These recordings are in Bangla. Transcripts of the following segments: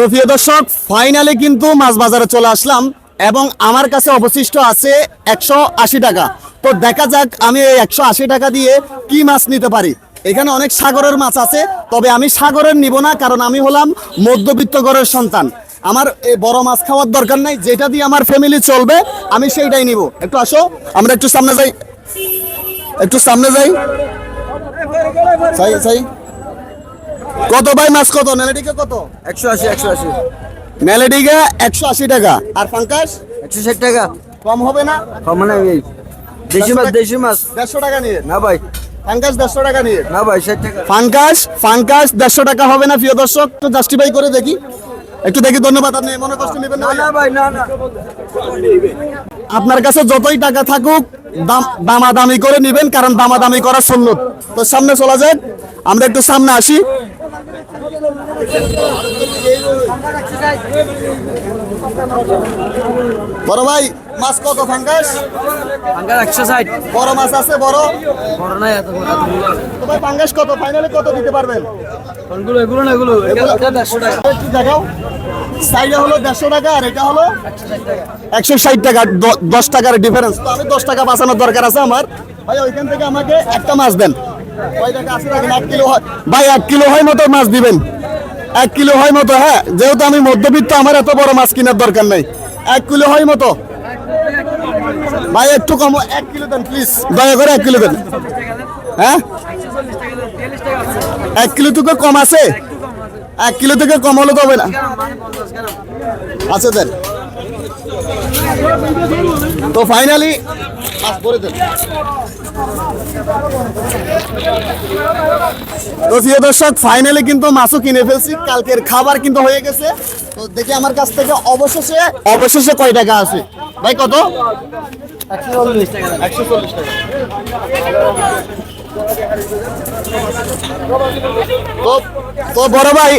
তো প্রিয় দর্শক ফাইনালে কিন্তু মাছ বাজারে চলে আসলাম এবং আমার কাছে অবশিষ্ট আছে একশো আশি টাকা। তো দেখা যাক আমি এই একশো আশি টাকা দিয়ে কি মাছ নিতে পারি। এখানে অনেক সাগরের মাছ আছে, তবে আমি সাগরের নিব না, কারণ আমি হলাম মধ্যবিত্ত ঘরের সন্তান। আমার এই বড় মাছ খাওয়ার দরকার নাই, যেটা দিয়ে আমার ফ্যামিলি চলবে, আমি সেইটাই নিব। একটু আসো, আমরা একটু সামনে যাই। একটু সামনে যাই। সাই সাই। কত ভাই মাছ কত? নেলেটিকে কত? একশো আশি একশো আশি। মেলেডিকে একশো আশি টাকা। আর ফাঙ্কাস একশো ষাট টাকা। কম হবে না? কম এই দেশি মাছ দেশি মাছ। দেড়শো টাকা নিয়ে। না ভাই। ফাঙ্কাস দেড়শো টাকা নিয়ে। না ভাই ষাট টাকা। ফাঙ্কাস ফাঙ্কাস দেড়শো টাকা হবে না প্রিয় দর্শক? তো জাস্টিফাই করে দেখি। একটু দেখি ধন্যবাদ আপনি মনে কষ্ট নেবেন না না না ভাই না না। আপনার কাছে যতই টাকা থাকুক দাম দামাদামি করে নেবেন কারণ দামাদামি করা সুন্নত। তো সামনে চলা যাক আমরা একটু সামনে আসি। বড় ভাই মাছ কত ফাঙ্কাস আঙ্কার একশো ষাট। বড় মাছ আছে বড়? বড় নাই এত ভাই পাঙ্গাস কত? ফাইনালে কত দিতে পারবেন? কোনগুলো এগুলো না এগুলো দেড়শো টাকা। দেখাও। সাইডে হলো দেড়শো টাকা আর এটা হলো একশো ষাট টাকা। দশ টাকার ডিফারেন্স তো আমি দশ টাকা বাঁচানোর দরকার আছে আমার। ভাই ওইখান থেকে আমাকে একটা মাছ দেন। আছে এক কিলো হয়। ভাই এক কিলো হয় মতো মাছ দিবেন। এক কিলো হয় মতো হ্যাঁ? যেহেতু আমি মধ্যবিত্ত, আমার এত বড় মাছ কেনার দরকার নেই। এক কিলো হয় মতো? ভাই, একটু কম, এক কিলো দেন প্লিজ দয়া করে এক কিলো দেন। হ্যাঁ? এক কিলো থেকে কম আছে? এক কিলো থেকে কম হলে তো হবে না। আছে দেন। তো ফাইনালি তো প্রিয় দর্শক ফাইনালি কিন্তু মাছও কিনে ফেলছি। কালকের খাবার কিন্তু হয়ে গেছে। তো দেখি আমার কাছ থেকে অবশেষে অবশেষে কয় টাকা আছে? ভাই, কত? তো বড় ভাই,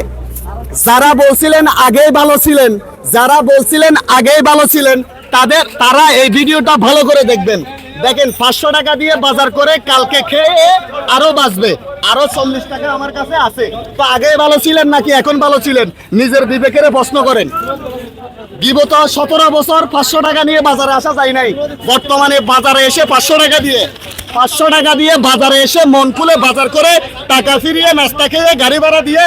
যারা বলছিলেন আগেই ভালো ছিলেন, যারা বলছিলেন আগেই ভালো ছিলেন, তাদের, তারা এই ভিডিওটা ভালো করে দেখবেন। দেখেন, পাঁচশো টাকা দিয়ে বাজার করে কালকে খেয়ে আরও বাঁচবে। আরও চল্লিশ টাকা আমার কাছে আছে। তো আগে ভালো ছিলেন নাকি এখন ভালো ছিলেন? নিজের বিবেকের প্রশ্ন করেন। বিগত সতেরো বছর, পাঁচশো টাকা নিয়ে বাজারে আসা যায় নাই। বর্তমানে বাজারে এসে পাঁচশো টাকা দিয়ে, পাঁচশো টাকা দিয়ে বাজারে এসে মন খুলে বাজার করে টাকা ফিরিয়ে নাস্তা খেয়ে গাড়ি ভাড়া দিয়ে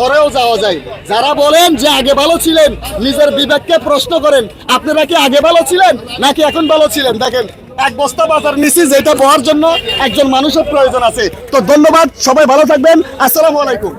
ঘরেও যাওয়া যায়। যারা বলেন যে আগে ভালো ছিলেন, নিজের বিবেককে প্রশ্ন করেন, আপনারা কি আগে ভালো ছিলেন নাকি এখন ভালো ছিলেন? দেখেন এক বস্তা বাজার নিছি, যেটা পাওয়ার জন্য একজন মানুষের প্রয়োজন আছে। তো ধন্যবাদ, সবাই ভালো থাকবেন। আসসালামু আলাইকুম।